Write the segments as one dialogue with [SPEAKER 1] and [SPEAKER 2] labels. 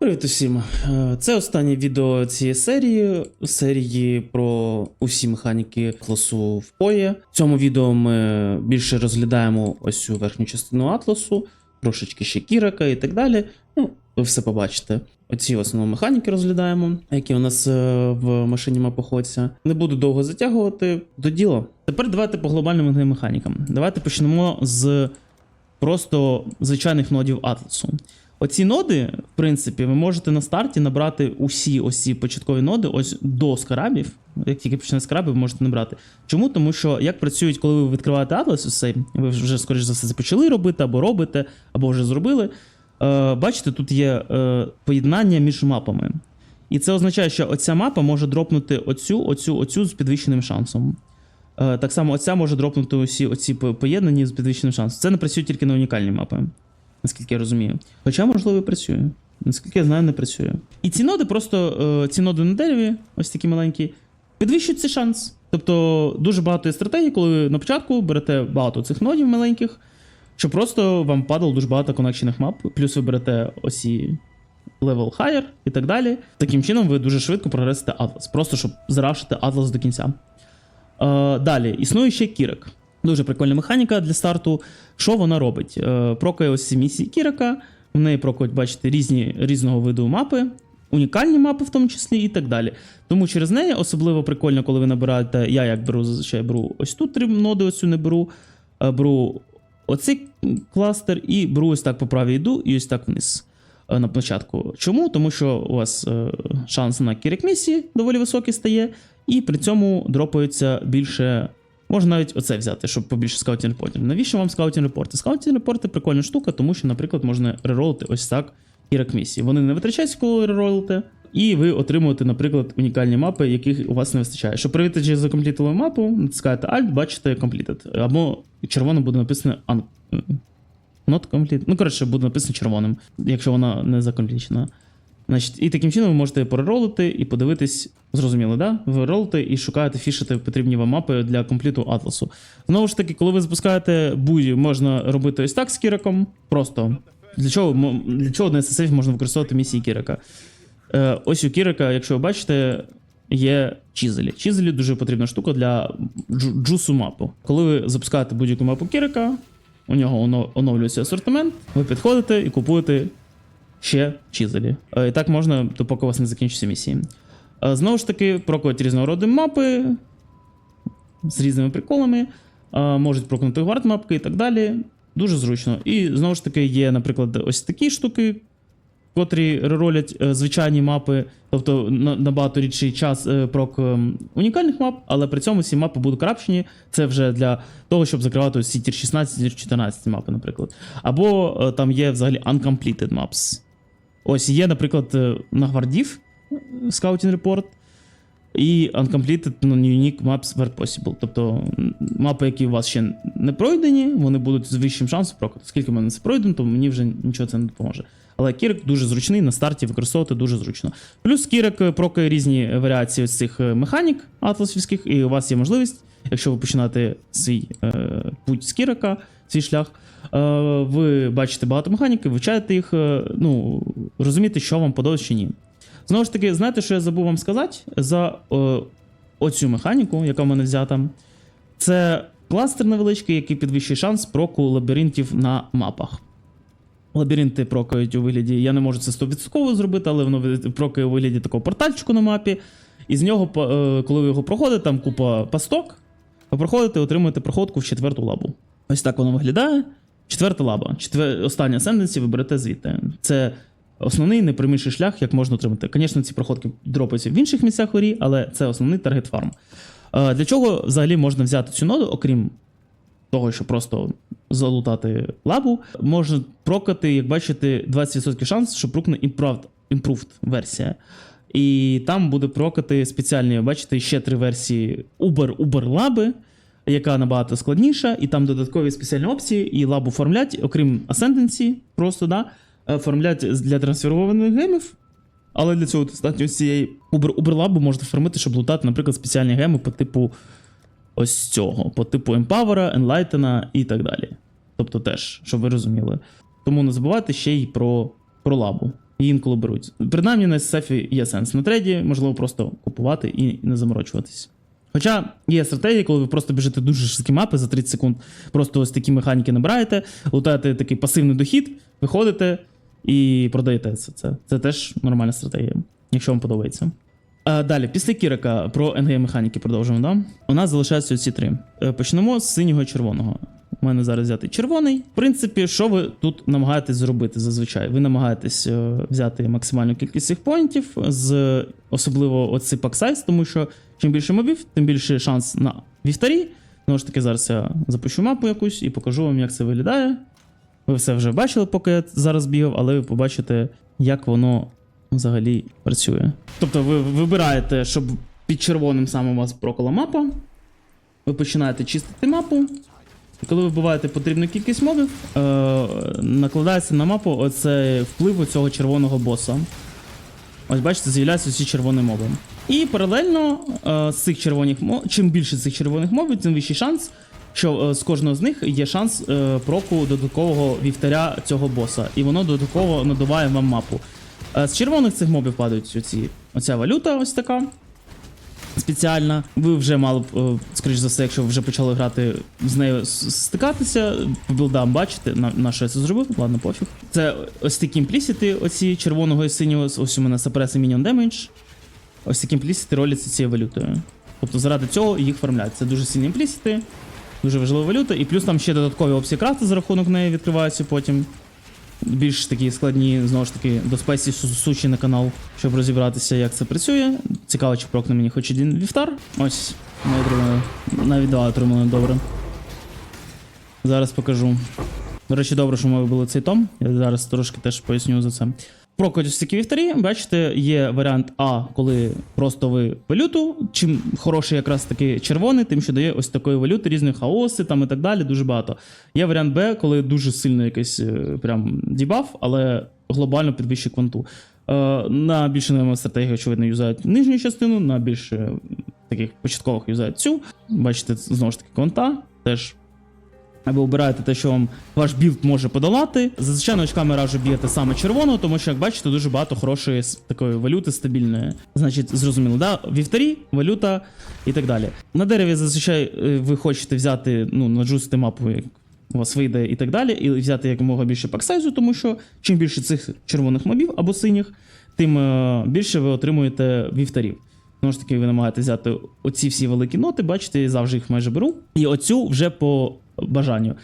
[SPEAKER 1] Привіт усім! Е, Це останнє відео цієї серії, серії про усі механіки класу в PoE. В цьому відео ми більше розглядаємо ось цю верхню частину атласу, трошечки ще кірака і так далі. Ну, ви все побачите. Оці основні механіки розглядаємо, які у нас е, в машині мапоходця. Не буду довго затягувати до діла. Тепер давайте по глобальним механікам. Давайте почнемо з просто звичайних нодів атласу. Оці ноди, в принципі, ви можете на старті набрати усі ось ці початкові ноди ось до скрабів. Як тільки почне скраби, ви можете набрати. Чому? Тому що як працюють, коли ви відкриваєте атлас, цей, ви вже, скоріш за все, це почали робити, або робите, або вже зробили. Е, бачите, тут є е, поєднання між мапами. І це означає, що оця мапа може дропнути оцю, оцю, оцю з підвищеним шансом. Е, так само оця може дропнути усі оці поєднані з підвищеним шансом. Це не працює тільки на унікальні мапи, наскільки я розумію. Хоча, можливо, і працює. Наскільки я знаю, не працює. І ці ноди просто е, ці ноди на дереві, ось такі маленькі, підвищують цей шанс. Тобто дуже багато є стратегій, коли ви на початку берете багато цих нодів маленьких, щоб просто вам падало дуже багато коннекшених мап, плюс ви берете осі level higher і так далі. Таким чином ви дуже швидко прогресите атлас, просто щоб зарашити атлас до кінця. Е, далі, існує ще Кірик. Дуже прикольна механіка для старту. Що вона робить? Е, прокає ось місії Кірика, в неї прокають, бачите, різні, різного виду мапи, унікальні мапи в тому числі і так далі. Тому через неї особливо прикольно, коли ви набираєте. Я як беру зазвичай беру ось тут три ноди, ось цю не беру. е, Беру оцей кластер і беру ось так по правій йду і ось так вниз е, на початку. Чому? Тому що у вас шанс на кірик місії доволі високий стає, і при цьому дропаються більше. Можна навіть оце взяти, щоб побільше скаутінг репортів. Навіщо вам скаутінг репорти? Скаутінг репорти прикольна штука, тому що, наприклад, можна реролити ось так кірик місії. Вони не витрачаються, коли реролите, і ви отримуєте, наприклад, унікальні мапи, яких у вас не вистачає. Щоб перевірити, чи закомплітили мапу, натискаєте Alt, бачите Completed. Або червоно буде написано un... Not complete. Ну, коротше, буде написано червоним, якщо вона не закомплічена. Значить, і таким чином ви можете переролити і подивитись, зрозуміло, да? Ви ролите і шукаєте, фішити потрібні вам мапи для компліту атласу. Знову ж таки, коли ви запускаєте буї, можна робити ось так з кіриком. Просто для чого для чого на SSF можна використовувати місії кірика? Е, ось у кірика, якщо ви бачите, є чізелі. Чізелі дуже потрібна штука для джусу мапу. Коли ви запускаєте будь-яку мапу кірика, у нього оновлюється асортимент, ви підходите і купуєте ще чізелі. Е, І так можна, допоки у вас не закінчаться місії. Е, Знову ж таки, прокують різного роду мапи з різними приколами, е, можуть прокнути гвард мапки і так далі. Дуже зручно. І знову ж таки, є, наприклад, ось такі штуки, котрі реролять звичайні мапи, тобто набагато рідший час прок унікальних мап, але при цьому всі мапи будуть крапчені. Це вже для того, щоб закривати ці тір 16, тір 14 мапи, наприклад. Або там є взагалі uncompleted maps. Ось є, наприклад, е, на гвардів Scouting Report і Uncompleted Non-Unique Maps Where Possible. Тобто мапи, які у вас ще не пройдені, вони будуть з вищим шансом прокати. Оскільки в мене це пройдено, то мені вже нічого це не допоможе. Але Кірик дуже зручний, на старті використовувати дуже зручно. Плюс Кірик е, прокає різні варіації ось цих е, механік атласівських, і у вас є можливість, якщо ви починаєте свій е, путь з Кірика, свій шлях, е, ви бачите багато механік, вивчаєте їх, е, ну, розумієте, що вам подобається чи ні. Знову ж таки, знаєте, що я забув вам сказати за е, оцю механіку, яка в мене взята. Це кластер невеличкий, який підвищує шанс проку лабіринтів на мапах. Лабіринти прокають у вигляді. Я не можу це 100% зробити, але воно прокає у вигляді такого портальчику на мапі. І з нього, коли ви його проходите, там купа пасток. Ви проходите, отримуєте проходку в четверту лабу. Ось так воно виглядає. Четверта лаба. Четвер... Остання сенденсі ви берете звідти. Це основний найпряміший шлях, як можна отримати. Звісно, ці проходки дропаються в інших місцях горі, але це основний таргет фарм. Е, Для чого взагалі можна взяти цю ноду, окрім того, що просто залутати лабу, можна прокати, як бачите, 20% шанс, що прокне improved версія. І там буде прокати спеціальні, бачите, ще три версії Uber Uber лаби, яка набагато складніша, і там додаткові спеціальні опції, і лабу формлять, окрім Ascendancy, просто да, е, формлять для трансферованих гемів. Але для цього достатньо цієї Uber, Uber лабу можна формити, щоб лутати, наприклад, спеціальні геми по типу ось цього, по типу Empower, Enlighten і так далі. Тобто теж, щоб ви розуміли. Тому не забувайте ще й про, про лабу. і інколи беруть. Принаймні на SSF є сенс. На трейді можливо просто купувати і не заморочуватись. Хоча є стратегії, коли ви просто біжите дуже швидкі мапи за 30 секунд, просто ось такі механіки набираєте, лутаєте такий пасивний дохід, виходите і продаєте це. Це, це теж нормальна стратегія, якщо вам подобається. А далі, після Кірика про НГ механіки продовжимо. Да? У нас залишаються ці три. Е, Почнемо з синього і червоного. У мене зараз взяти червоний. В принципі, що ви тут намагаєтесь зробити зазвичай? Ви намагаєтесь е, взяти максимальну кількість цих поінтів, з особливо оцей паксайз, тому що чим більше мобів, тим більше шанс на вівтарі. Знову ж таки, зараз я запущу мапу якусь і покажу вам, як це виглядає. Ви все вже бачили, поки я зараз бігав, але ви побачите, як воно взагалі працює. Тобто ви вибираєте, щоб під червоним саме у вас прокола мапа. Ви починаєте чистити мапу. Коли ви вбиваєте потрібну кількість мобів, е- накладається на мапу оцей вплив цього червоного боса. Ось бачите, з'являються всі червоні моби. І паралельно е, з цих червоних моб, чим більше цих червоних мобів, тим вищий шанс, що е, з кожного з них є шанс е, проку додаткового вівтаря цього боса. І воно додатково надуває вам мапу. Е, з червоних цих мобів падають оці, оця валюта, ось така. Спеціальна. Ви вже мали б, е, скоріш за все, якщо ви вже почали грати з нею стикатися, по білдам бачите, на, на що я це зробив, ладно, пофіг. Це ось такі імплісіти, оці червоного і синього, ось у мене Suppress і Damage. Ось такі імплісіти роляться цією валютою. Тобто заради цього їх формуляють. Це дуже сильні імплісіти, дуже важлива валюта, і плюс там ще додаткові опції крафти за рахунок неї відкриваються потім. Більш такі складні, знову ж таки, до спеції су- сучі на канал, щоб розібратися, як це працює. Цікаво, чи прокне мені хоч один ліфтар. Ось, ми отримали. Навіть два отримали добре. Зараз покажу. До речі, добре, що ми вибили цей том. Я зараз трошки теж поясню за це. Прокодь ось такі вівтарі, бачите, є варіант А, коли просто ви валюту. Чим хороший якраз таки червоний, тим що дає ось такої валюти, різні хаоси там і так далі, дуже багато. Є варіант Б, коли дуже сильно якийсь е, прям дебаф, але глобально підвищує кванту. Е, на більше новому стратегії, очевидно, юзають нижню частину, на більш е, таких початкових юзають цю. Бачите, знову ж таки, кванта теж ви обираєте те, що вам ваш білд може подолати. Зазвичай новачками раджу бігати саме червоного, тому що, як бачите, дуже багато хорошої такої валюти стабільної. Значить, зрозуміло, да? Вівтарі, валюта і так далі. На дереві зазвичай е, ви хочете взяти, ну, наджусити мапу, як у вас вийде і так далі, і взяти якомога більше паксайзу, тому що чим більше цих червоних мобів або синіх, тим е, більше ви отримуєте вівтарів. Знову ж таки, ви намагаєтеся взяти оці всі великі ноти, бачите, я завжди їх майже беру. І оцю вже по бажанню.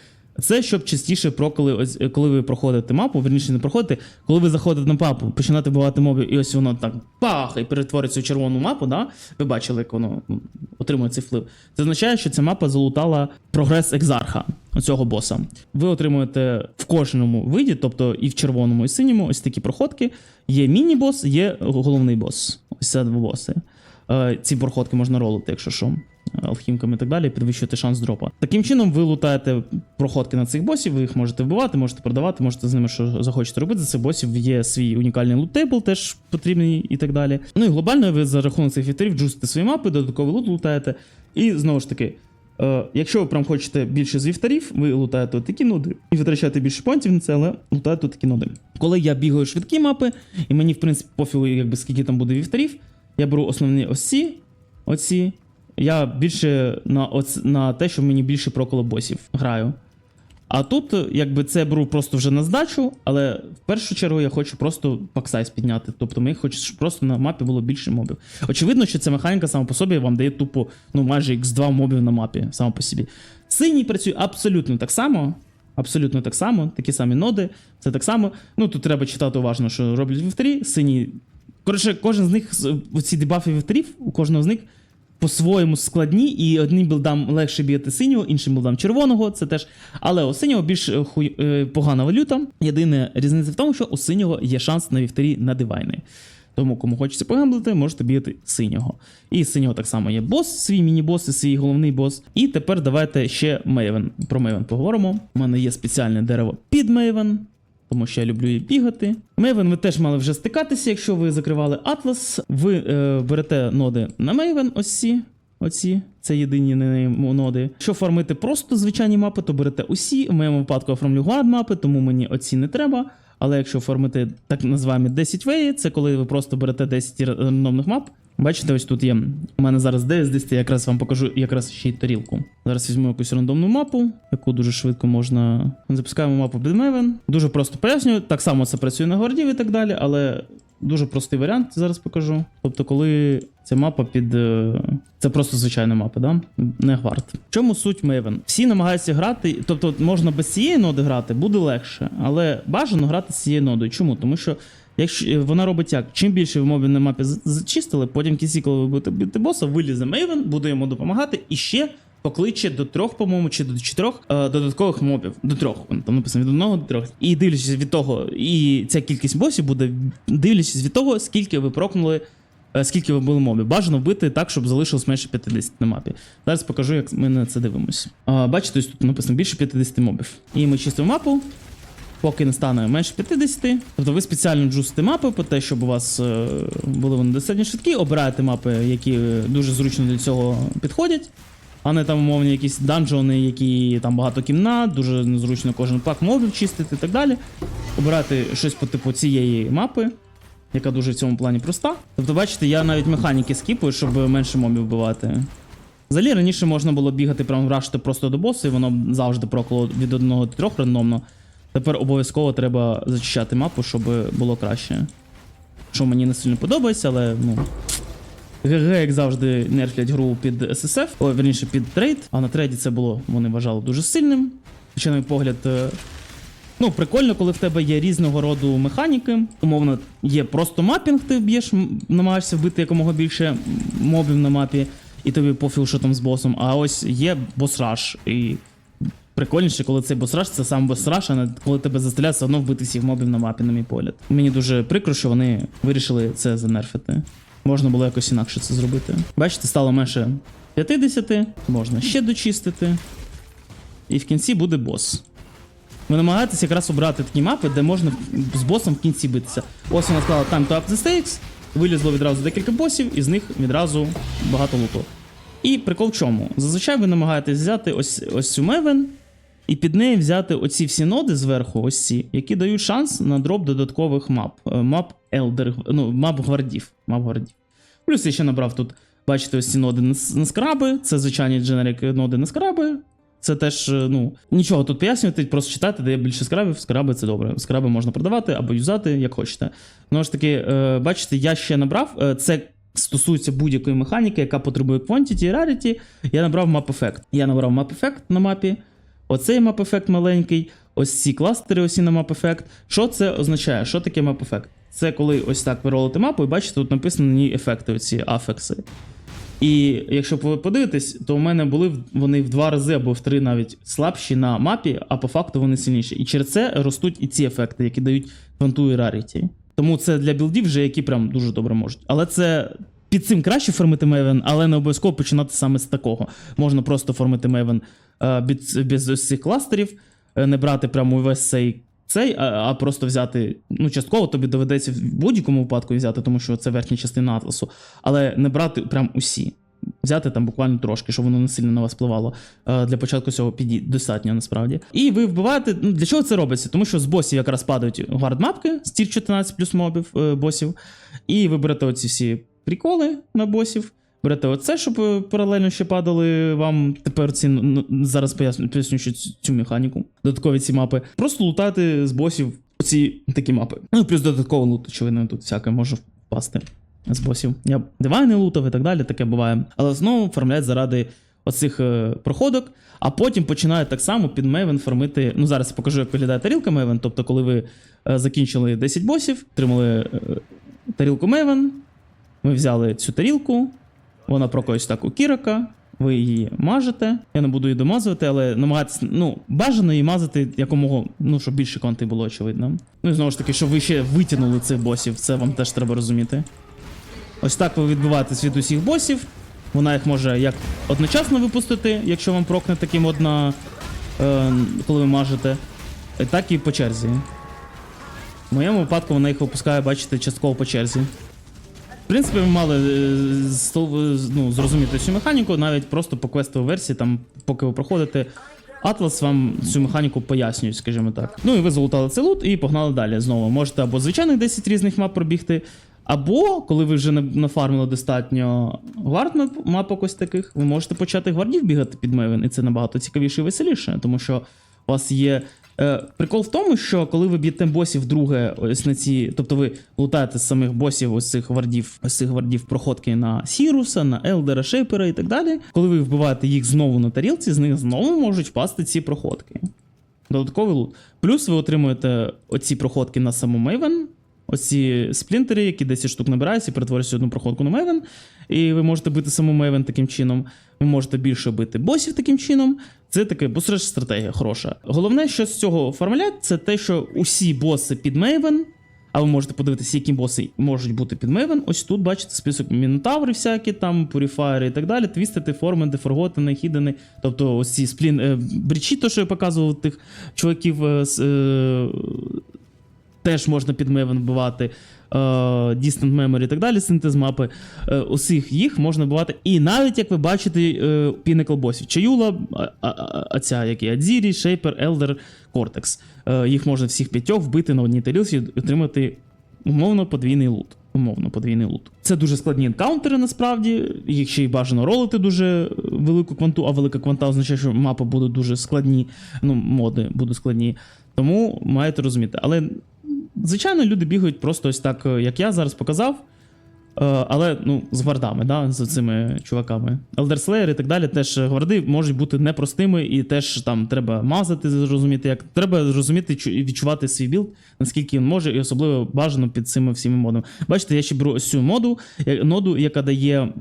[SPEAKER 1] Це щоб частіше проколи, ось, коли ви проходите мапу, верніше не проходите, коли ви заходите на мапу, починаєте бувати мобів, і ось воно так пах, і перетвориться в червону мапу, да? ви бачили, як воно отримує цей вплив. Це означає, що ця мапа залутала прогрес екзарха оцього боса. Ви отримуєте в кожному виді, тобто і в червоному, і синьому, ось такі проходки. Є міні-бос, є головний бос. Ось це два боси. Е, Ці проходки можна ролити, якщо що, алхімками і так далі, підвищувати шанс дропа. Таким чином, ви лутаєте проходки на цих босів, ви їх можете вбивати, можете продавати, можете з ними що захочете робити. За цих босів є свій унікальний лут-тейбл, теж потрібний і так далі. Ну і глобально ви за рахунок цих вітрів джусите свої мапи, додатковий лут лутаєте. І знову ж таки. Е, якщо ви прям хочете більше з вівтарів, ви лутаєте такі ноди і витрачаєте більше понтів на це, але лутаєте такі ноди. Коли я бігаю швидкі мапи, і мені, в принципі, пофігу, якби скільки там буде вівтарів, я беру основні ось ці, оці. Я більше на, оц... на те, що мені більше проколо босів граю. А тут, якби це беру просто вже на здачу, але в першу чергу я хочу просто паксайз підняти. Тобто мені хочеться, щоб просто на мапі було більше мобів. Очевидно, що ця механіка сама по собі вам дає тупо ну, майже x2 мобів на мапі сама по собі. Синій працює абсолютно так само. Абсолютно так само, такі самі ноди, це так само. Ну тут треба читати уважно, що роблять вівтарі. Синій. Коротше, кожен з них, оці дебафи вівтарів, у кожного з них по-своєму складні, і одним білдам легше бігати синього, іншим білдам червоного. Це теж. Але у синього більш е, хуй, е, погана валюта. Єдина різниця в тому, що у синього є шанс на вівтарі на дивайни. Тому, кому хочеться погамблити, можете бігати синього. І з синього так само є бос, свій міні-бос і свій головний бос. І тепер давайте ще Мейвен. Про Мейвен поговоримо. У мене є спеціальне дерево під Мейвен. Тому що я люблю її бігати. Мейвен ви теж мали вже стикатися, якщо ви закривали Атлас. Ви е, берете ноди на Мейвен, ось ці. Оці, це єдині ноди. Якщо фармити просто звичайні мапи, то берете усі. В моєму випадку я фармлю глад мапи, тому мені оці не треба. Але якщо формити так називаємо 10 веї, це коли ви просто берете 10 рандомних мап. Бачите, ось тут є. У мене зараз десь я якраз вам покажу якраз ще й тарілку. Зараз візьму якусь рандомну мапу, яку дуже швидко можна. Запускаємо мапу під Дуже просто пояснюю. Так само це працює на гвардів і так далі, але дуже простий варіант зараз покажу. Тобто, коли ця мапа під. е, Це просто звичайна мапа, да? не гвард. В чому суть Maven? Всі намагаються грати, тобто можна без цієї ноди грати, буде легше, але бажано грати з цією нодою. Чому? Тому що. Якщо е, вона робить як, чим більше ви мобів на мапі зачистили, потім в кінці, коли ви будете бити боса, вилізе Мейвен, буде йому допомагати і ще покличе до трьох, по-моєму, чи до чотирьох е, додаткових мобів. До трьох. Вон Там написано від одного до трьох. І дивлячись від того, і ця кількість босів буде дивлячись від того, скільки ви прокнули. е, Скільки ви були мобів. Бажано вбити так, щоб залишилось менше 50 на мапі. Зараз покажу, як ми на це дивимося. Бачите, тут написано більше 50 мобів. І ми чистимо мапу, поки не стане менше 50. Тобто ви спеціально джусите мапи по те, щоб у вас е, були вони достатньо швидкі, обираєте мапи, які дуже зручно для цього підходять. А не там умовні якісь данжони, які там багато кімнат, дуже незручно кожен пак мобів чистити і так далі. Обирати щось по типу цієї мапи, яка дуже в цьому плані проста. Тобто, бачите, я навіть механіки скіпую, щоб менше мобів вбивати. Взагалі раніше можна було бігати прямо рашити просто до босу, і воно завжди проколо від одного до трьох рандомно. Тепер обов'язково треба зачищати мапу, щоб було краще. Що мені не сильно подобається, але ну. ГГ, як завжди, нерфлять гру під SSF, о, верніше під трейд, а на трейді це було, вони вважали дуже сильним. Хоча, на мій погляд, е, ну, прикольно, коли в тебе є різного роду механіки. Умовно, є просто мапінг, ти б'єш, намагаєшся вбити якомога більше мобів на мапі, і тобі пофіг, що там з босом. А ось є босраш. І прикольніше, коли цей босраш це сам босраш, а не коли тебе застріляють, все одно вбити всіх мобів на мапі, на мій погляд. Мені дуже прикро, що вони вирішили це занерфити. Можна було якось інакше це зробити. Бачите, стало менше 50, можна ще дочистити. І в кінці буде бос. Ви намагаєтесь якраз обрати такі мапи, де можна з босом в кінці битися. Ось вона сказала Time to up the stakes, вилізло відразу декілька босів, і з них відразу багато луту. І прикол в чому? Зазвичай ви намагаєтесь взяти ось, ось цю мевен, і під неї взяти оці всі ноди зверху, ось ці, які дають шанс на дроп додаткових мап. Е, Мап Елдер, ну, мап гвардів. Мап гвардів. Плюс я ще набрав тут, бачите, ось ці ноди на, скраби. Це звичайні дженерик ноди на скраби. Це теж, е, ну, нічого тут пояснювати, просто читати, де є більше скрабів. Скраби це добре. Скраби можна продавати або юзати, як хочете. Знову ж таки, е, бачите, я ще набрав. Це стосується будь-якої механіки, яка потребує quantity і rarity. Я набрав map effect. Я набрав map effect на мапі. Оцей effect маленький, ось ці кластери, осі на effect. Що це означає? Що таке effect? Це коли ось так ви ролите мапу, і бачите, тут написано на ній ефекти, оці афекси. І якщо ви подивитесь, то у мене були вони в два рази або в три навіть слабші на мапі, а по факту вони сильніші. І через це ростуть і ці ефекти, які дають фанту і раріті. Тому це для білдів вже які прям дуже добре можуть. Але це. Під цим краще формити Maven, але не обов'язково починати саме з такого. Можна просто формити Maven без, без ось цих кластерів, е, не брати прямо увесь цей, цей а, просто взяти. Ну, частково тобі доведеться в будь-якому випадку взяти, тому що це верхня частина атласу, але не брати прям усі. Взяти там буквально трошки, щоб воно не сильно на вас впливало. Е, Для початку цього піді достатньо насправді. І ви вбиваєте. Ну для чого це робиться? Тому що з босів якраз падають гардмапки з тір 14 плюс мобів е, босів. І ви берете оці всі приколи на босів. Берете оце, щоб е, паралельно ще падали вам тепер ці. Ну, зараз поясню, поясню ще цю, цю механіку. Додаткові ці мапи. Просто лутати з босів оці такі мапи. Ну плюс додатково лут, очевидно, тут всяке може впасти з босів. Я дивайни лутав і так далі, таке буває. Але знову оформляють заради оцих е, проходок, а потім починають так само під Maven формити. Ну, зараз я покажу, як виглядає тарілка Maven. Тобто, коли ви е, закінчили 10 босів, отримали тарілку Maven, ми взяли цю тарілку, вона прокоїть так у Кірака. Ви її мажете. Я не буду її домазувати, але намагатися, ну, бажано її мазати якомога, ну, щоб більше конти було, очевидно. Ну і знову ж таки, щоб ви ще витягнули цих босів, це вам теж треба розуміти. Ось так ви відбиваєтесь від усіх босів. Вона їх може як одночасно випустити, якщо вам прокне таким одна, е, коли ви мажете, так і по черзі. В моєму випадку вона їх випускає, бачите, частково по черзі. В принципі, ви мали е, ну, зрозуміти цю механіку, навіть просто по квестовій версії, там, поки ви проходите. Атлас вам цю механіку пояснює, скажімо так. Ну і ви залутали цей лут і погнали далі. Знову можете або звичайних 10 різних мап пробігти, або коли ви вже нафармили достатньо гвард мап- мапок ось таких, ви можете почати гвардів бігати під Мевен, і це набагато цікавіше і веселіше, тому що у вас є. Е, прикол в тому, що коли ви б'єте босів друге, ось на ці, тобто ви лутаєте з самих босів ось цих вардів, ось цих вардів проходки на Сіруса, на Елдера, Шейпера і так далі. Коли ви вбиваєте їх знову на тарілці, з них знову можуть впасти ці проходки. Додатковий лут. Плюс ви отримуєте оці проходки на саму Мейвен, оці сплінтери, які 10 штук набираються і перетворюються одну проходку на Мейвен. І ви можете бити саму Мейвен таким чином. Ви можете більше бити босів таким чином. Це таке бустреш стратегія хороша. Головне, що з цього формулят, це те, що усі боси під Мейвен. А ви можете подивитися, які боси можуть бути під Мейвен. Ось тут бачите список мінотаври всякі, там, пуріфаєри і так далі. Твістити, форми, дефорготини, хідени. Тобто ось ці сплін. Е, брічі, то, що я показував тих чуваків е, з. Теж можна під Maven вбивати. Е, Distant Memory і так далі, синтез мапи. Е, усіх їх можна вбивати. І навіть, як ви бачите, е, Pinnacle босів. Чаюла, а, а, а, а ця, які Адзірі, Шейпер, Елдер, Кортекс. Їх можна всіх п'ятьох вбити на одній тарілці і отримати умовно подвійний лут. Умовно, подвійний лут. Це дуже складні енкаунтери, насправді. Їх ще й бажано ролити дуже велику кванту, а велика кванта означає, що мапи будуть дуже складні, ну, моди будуть складні. Тому маєте розуміти. Але звичайно, люди бігають просто ось так, е, як я зараз показав. Е, Але ну, з гвардами, да, з цими чуваками. Elder Slayer і так далі, теж гварди можуть бути непростими, і теж там треба мазати, зрозуміти, як треба зрозуміти і відчувати свій білд, наскільки він може, і особливо бажано під цими всіми модами. Бачите, я ще беру ось цю моду, ноду, яка дає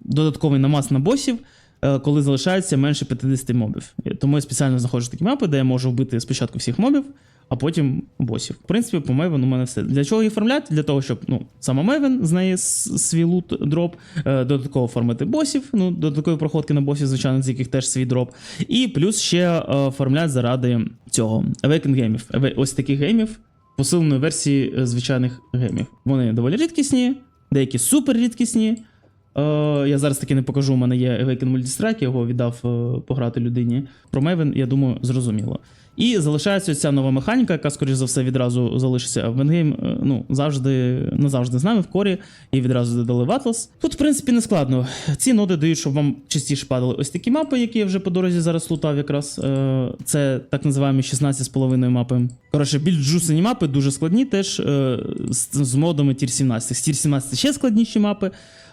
[SPEAKER 1] додатковий намаз на босів. е, Коли залишається менше 50 мобів. Тому я спеціально знаходжу такі мапи, де я можу вбити спочатку всіх мобів, а потім босів. В принципі, по Мейвен у мене все. Для чого її формляти? Для того, щоб ну, сама Мейвен з неї свій лут дроп, е, додатково формити босів, ну, додаткові проходки на босів, звичайно, з яких теж свій дроп. І плюс ще е, формлять заради цього Awaken геймів. Ось таких геймів, посиленої версії е, звичайних геймів. Вони доволі рідкісні, деякі супер рідкісні. Я зараз таки не покажу, у мене є Awaken Multistrike, я його віддав пограти людині. Про Maven, я думаю, зрозуміло. І залишається ця нова механіка, яка, скоріш за все, відразу залишиться. В Венгейм ну, завжди, назавжди з нами в корі, і відразу додали в Atlas. Тут, в принципі, не складно. Ці ноди дають, щоб вам частіше падали ось такі мапи, які я вже по дорозі зараз лутав якраз. Е, Це так називаємо 16,5 мапи. Коротше, більш джусені мапи, дуже складні, теж е, з, модами Тір 17. З Тір 17 ще складніші мапи.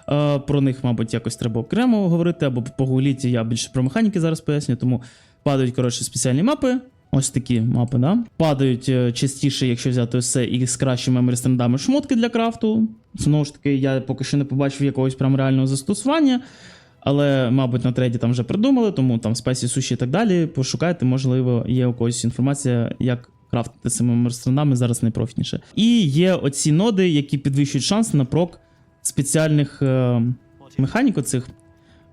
[SPEAKER 1] Е, Про них, мабуть, якось треба окремо говорити, або погуліті. Я більше про механіки зараз поясню, тому падають коротше спеціальні мапи. Ось такі мапи, да? Падають е, частіше, якщо взяти це і з кращими меморістендами шмотки для крафту. Знову ж таки, я поки що не побачив якогось прям реального застосування. Але, мабуть, на треді там вже придумали, тому там спайсі суші і так далі. Пошукайте, можливо, є у когось інформація, як крафтити цими меморістендами, зараз найпрофітніше. І є оці ноди, які підвищують шанс на прок спеціальних е, механік оцих.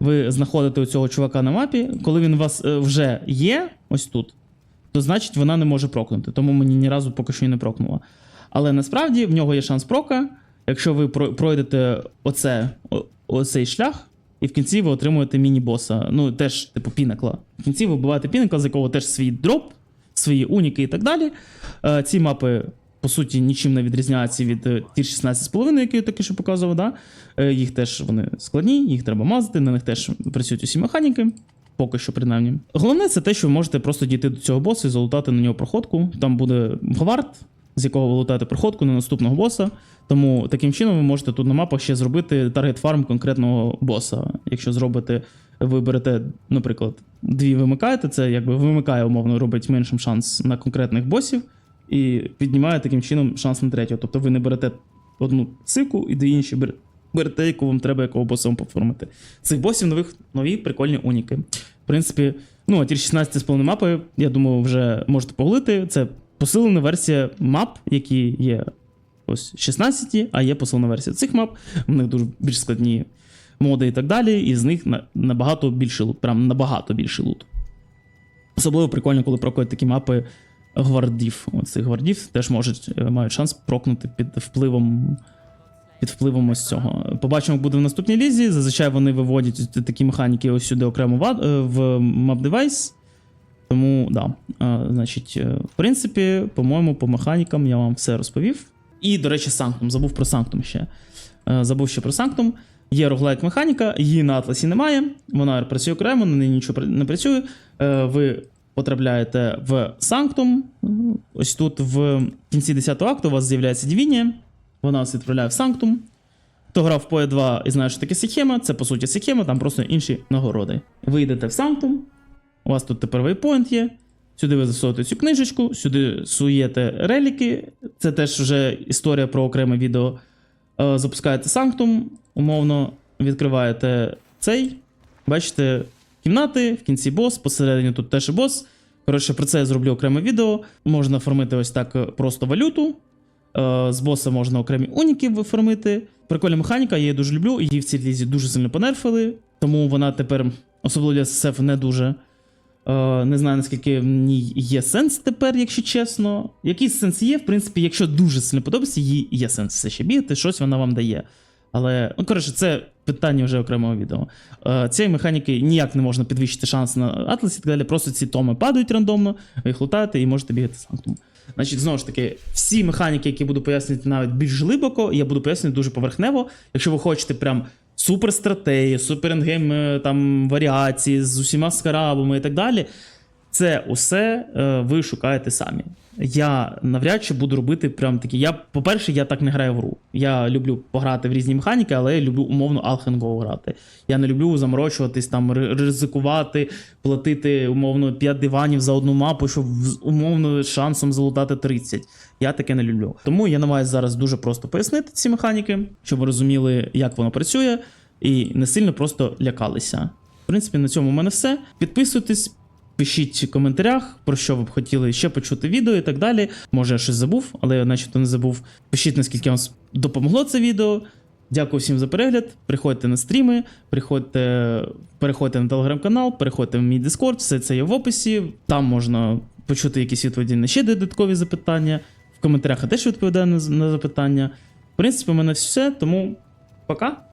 [SPEAKER 1] Ви знаходите у цього чувака на мапі. Коли він у вас е, вже є, ось тут, то значить вона не може прокнути. Тому мені ні разу поки що і не прокнула. Але насправді в нього є шанс прока. Якщо ви пройдете оце, о- оцей шлях, і в кінці ви отримуєте міні-боса. Ну, теж, типу, пінакла. В кінці ви вбиваєте пінакла, з якого теж свій дроп, свої уніки і так далі. Е, ці мапи, по суті, нічим не відрізняються від е, тір 16,5, які я таки що показував. Да? Е, їх теж вони складні, їх треба мазати, на них теж працюють усі механіки. Поки що, принаймні. Головне, це те, що ви можете просто дійти до цього боса і залутати на нього проходку. Там буде гвард, з якого ви лутаєте проходку на наступного боса. Тому таким чином ви можете тут на мапах ще зробити таргет фарм конкретного боса. Якщо зробите, ви берете, наприклад, дві вимикаєте, це якби вимикає, умовно, робить меншим шанс на конкретних босів, і піднімає таким чином шанс на третього. Тобто ви не берете одну сику і дві інші бер- берете, яку вам треба, якого боса вам поформити. Цих босів нових нові прикольні уніки. В принципі, ну, а ті 16 з повною мапою, я думаю, вже можете поглити. Це посилена версія мап, які є ось 16, а є посилена версія цих мап. В них дуже більш складні моди і так далі, і з них набагато більше лут, прям набагато більше лут. Особливо прикольно, коли проходять такі мапи гвардів. Оцих гвардів теж можуть е, мають шанс прокнути під впливом. Під впливом ось цього. Побачимо, як буде в наступній лізі. Зазвичай вони виводять такі механіки ось сюди окремо в, е, map device. Тому, да. Е, значить, е, в принципі, по-моєму, по механікам я вам все розповів. І, до речі, Санктум. Забув про Санктум ще. Забув ще про Санктум. Є роглайк механіка, її на Атласі немає. Вона працює окремо, на неї нічого не працює. Ви потрапляєте в Санктум. Ось тут в кінці 10 акту у вас з'являється Дівінія. Вона вас відправляє в Санктум. Хто грав в PoE 2 і знає, що таке Сіхема, це по суті Сіхема, там просто інші нагороди. Ви йдете в Санктум, у вас тут тепер вейпоінт є. Сюди ви засовуєте цю книжечку, сюди суєте реліки. Це теж вже історія про окреме відео. Е, Запускаєте Санктум, умовно відкриваєте цей. Бачите, кімнати, в кінці бос, посередині тут теж бос. Коротше, про це я зроблю окреме відео. Можна формити ось так е, просто валюту. Е, З боса можна окремі уніки виформити. Прикольна механіка, я її дуже люблю. Її в цій лізі дуже сильно понерфили, тому вона тепер, особливо для СФ, не дуже. Е, Не знаю, наскільки в ній є сенс тепер, якщо чесно. Якийсь сенс є, в принципі, якщо дуже сильно подобається, їй є сенс все ще бігати, щось вона вам дає. Але, ну, коротше, це питання вже окремого відео. Е, цієї механіки ніяк не можна підвищити шанс на Атласі і так далі. Просто ці томи падають рандомно, ви їх лутаєте і можете бігати санктум. Значить, знову ж таки, всі механіки, які буду пояснювати навіть більш глибоко, я буду пояснювати дуже поверхнево. Якщо ви хочете прям супер стратегії, супер ендгейм е, там варіації з усіма скарабами і так далі. Це усе е, ви шукаєте самі. Я навряд чи буду робити прям такі. Я, по-перше, я так не граю в гру. Я люблю пограти в різні механіки, але я люблю умовно алхенгово грати. Я не люблю заморочуватись, там ризикувати, платити умовно 5 диванів за одну мапу, щоб умовно шансом залутати 30. Я таке не люблю. Тому я намагаюся зараз дуже просто пояснити ці механіки, щоб ви розуміли, як воно працює, і не сильно просто лякалися. В принципі, на цьому в мене все. Підписуйтесь. Пишіть в коментарях, про що ви б хотіли ще почути відео і так далі. Може, я щось забув, але я начебто не забув. Пишіть, наскільки вам допомогло це відео. Дякую всім за перегляд. Приходьте на стріми, приходьте, переходьте на телеграм-канал, переходьте в мій Discord, все це є в описі. Там можна почути якісь відповіді на ще додаткові запитання. В коментарях я теж відповідаю на запитання. В принципі, у мене все, тому пока.